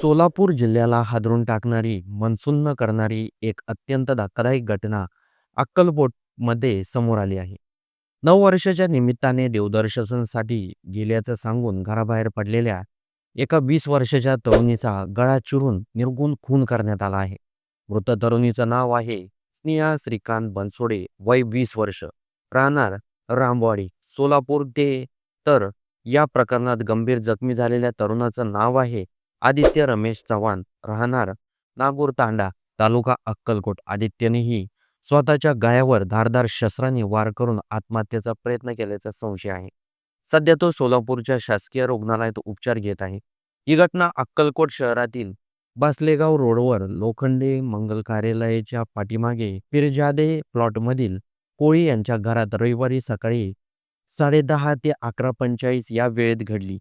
सोलापूर जिल्ह्याला हादरून टाकणारी, मनसुन्न करणारी एक अत्यंत धक्कादायक घटना अक्कलकोटमध्ये समोर आली आहे. नऊ वर्षाच्या निमित्ताने देवदर्शनासाठी गेल्याचं सांगून घराबाहेर पडलेल्या एका वीस वर्षाच्या तरुणीचा गळा चिरून निर्गुण खून करण्यात आला आहे. मृत तरुणीचं नाव आहे स्नेहा श्रीकांत बनसोडे, वय वीस वर्ष, राहणार रामवाडी, सोलापूर ते तर या प्रकरणात गंभीर जखमी झालेल्या तरुणाचं नाव आहे आदित्य रमेश चव्हाण, राहणार नागूर तांडा, तालुका अक्कलकोट. आदित्यनेही स्वतःच्या गायावर धारदार शस्त्राने वार करून आत्महत्येचा प्रयत्न केल्याचा संशय आहे. सध्या तो सोलापूरच्या शासकीय रुग्णालयात उपचार घेत आहे. ही घटना अक्कलकोट शहरातील बासलेगाव रोडवर लोखंडे मंगल कार्यालयाच्या पाठीमागे पिरजादे प्लॉटमधील कोळी यांच्या घरात रविवारी सकाळी साडेदहा ते अकरा पंचाळीस या वेळेत घडली.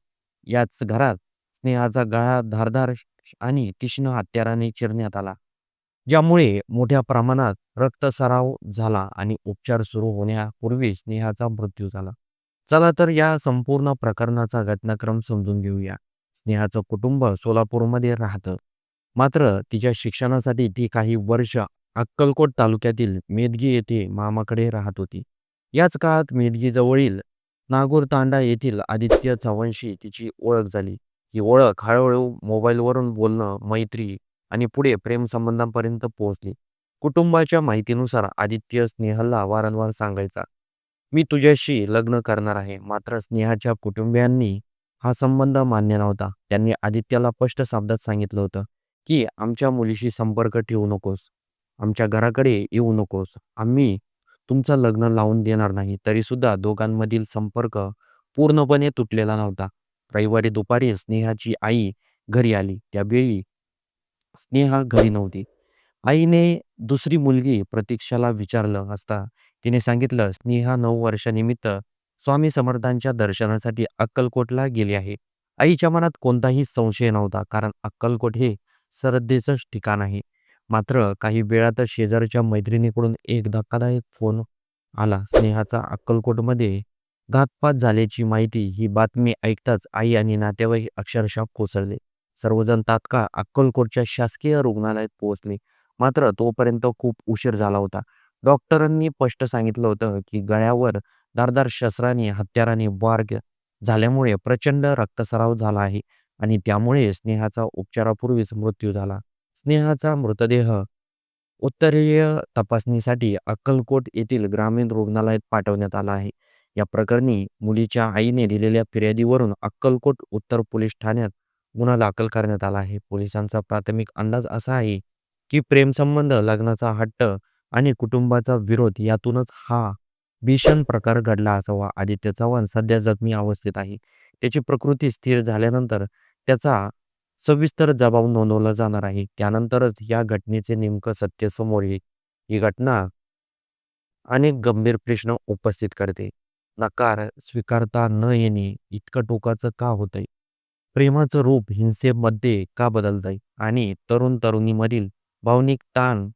याच घरात स्नेहाचा गळा धारधार आणि तीक्ष्ण हत्याराने चिरण्यात आला. ज्यामुळे मोठ्या प्रमाणात रक्तसराव झाला आणि उपचार सुरू होण्यापूर्वी स्नेहाचा मृत्यू झाला. चला तर या संपूर्ण प्रकरणाचा घटनाक्रम समजून घेऊया. स्नेहाचं कुटुंब सोलापूरमध्ये राहतं. मात्र तिच्या शिक्षणासाठी ती काही वर्ष अक्कलकोट तालुक्यातील मेदगी येथे मामाकडे राहत होती. याच काळात मेदगीजवळील नागूर तांडा येथील आदित्य चव्हाणशी तिची ओळख झाली. ही ओळख हळूहळू मोबाईलवरून बोलणं, मैत्री आणि पुढे प्रेमसंबंधांपर्यंत पोहोचली. कुटुंबाच्या माहितीनुसार आदित्य स्नेहलला वारंवार सांगायचा, मी तुझ्याशी लग्न करणार आहे. मात्र स्नेहाच्या कुटुंबियांनी हा संबंध मान्य नव्हता. त्यांनी आदित्यला स्पष्ट शब्दात सांगितलं होतं की आमच्या मुलीशी संपर्क ठेवू नकोस, आमच्या घराकडे येऊ नकोस, आम्ही तुमचं लग्न लावून देणार नाही. तरीसुद्धा दोघांमधील संपर्क पूर्णपणे तुटलेला नव्हता. रविवारी दुपारी स्नेहाची आई घरी आली. त्यावेळी स्नेहा घरी नव्हती. आईने दुसरी मुलगी प्रतीक्षाला विचारलं असता तिने सांगितलं, स्नेहा नऊ वर्षानिमित्त स्वामी समर्थांच्या दर्शनासाठी अक्कलकोटला गेली आहे. आईच्या मनात कोणताही संशय नव्हता, कारण अक्कलकोट हे श्रद्धेचं ठिकाण आहे. मात्र काही वेळातच शेजारच्या मैत्रिणीकडून एक धक्कादायक फोन आला. स्नेहाचा अक्कलकोटमध्ये घातपात झाल्याची माहिती. ही बातमी ऐकताच आई आणि नातेवाईक अक्षरशः कोसळले. सर्वजण तात्काळ अक्कलकोटच्या शासकीय रुग्णालयात पोहोचले. मात्र तोपर्यंत खूप उशीर झाला होता. डॉक्टरांनी स्पष्ट सांगितलं होतं की गळ्यावर धारदार शस्त्राने हत्याराने वार झाल्यामुळे प्रचंड रक्तस्राव झाला आहे आणि त्यामुळे स्नेहाचा उपचारापूर्वीच मृत्यू झाला. स्नेहाचा मृतदेह उत्तरीय तपासणीसाठी अक्कलकोट येथील ग्रामीण रुग्णालयात पाठवण्यात आला आहे. या प्रकरणी मुलीच्या आईने दिलेल्या फिर्यादीवरून अक्कलकोट उत्तर पोलीस ठाण्यात गुन्हा दाखल करण्यात आला आहे. पोलिसांचा प्राथमिक अंदाज असा आहे की प्रेमसंबंध, लग्नाचा हट्ट आणि कुटुंबाचा विरोध यातूनच हा भीषण प्रकार घडला असावा. आदित्य चव्हाण सध्या जखमी अवस्थेत आहे. त्याची प्रकृती स्थिर झाल्यानंतर त्याचा सविस्तर जबाब नोंदवला जाणार आहे. त्यानंतरच या घटनेचे नेमकं सत्य समोर येईल. ही घटना अनेक गंभीर प्रश्न उपस्थित करते. नकार स्वीकारता न येणे इतकं टोकाचं का होतंय? प्रेमाचं रूप हिंसेमध्ये का बदलतंय? आणि तरुण तरुणीमधील भावनिक ताण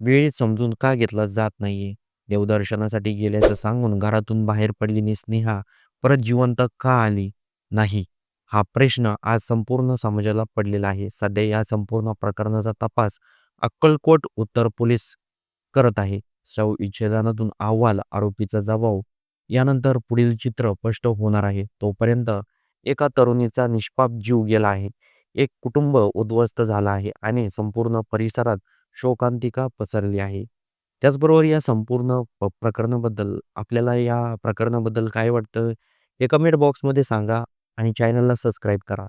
वेळेत समजून का घेतला जात नाहीये? देवदर्शनासाठी गेल्याचं सांगून घरातून बाहेर पडलेली स्नेहा परत जिवंत का आली नाही? हा प्रश्न आज संपूर्ण समाजाला पडलेला आहे. सध्या या संपूर्ण प्रकरणाचा तपास अक्कलकोट उत्तर पोलीस करत आहे. शवविच्छेदनातून अहवाल, आरोपीचा जबाब यानंतर पुढील चित्र स्पष्ट होणार आहे. तोपर्यंत एका तरुणीचा निष्पाप जीव गेला आहे. एक कुटुंब उद्ध्वस्त झाला आहे आणि संपूर्ण परिसरात शोकांतिका पसरली आहे. त्याचबरोबर या संपूर्ण प्रकरणाबद्दल आपल्याला या प्रकरणाबद्दल काय वाटतं हे कमेंट बॉक्समध्ये सांगा आणि चॅनलला सबस्क्राईब करा.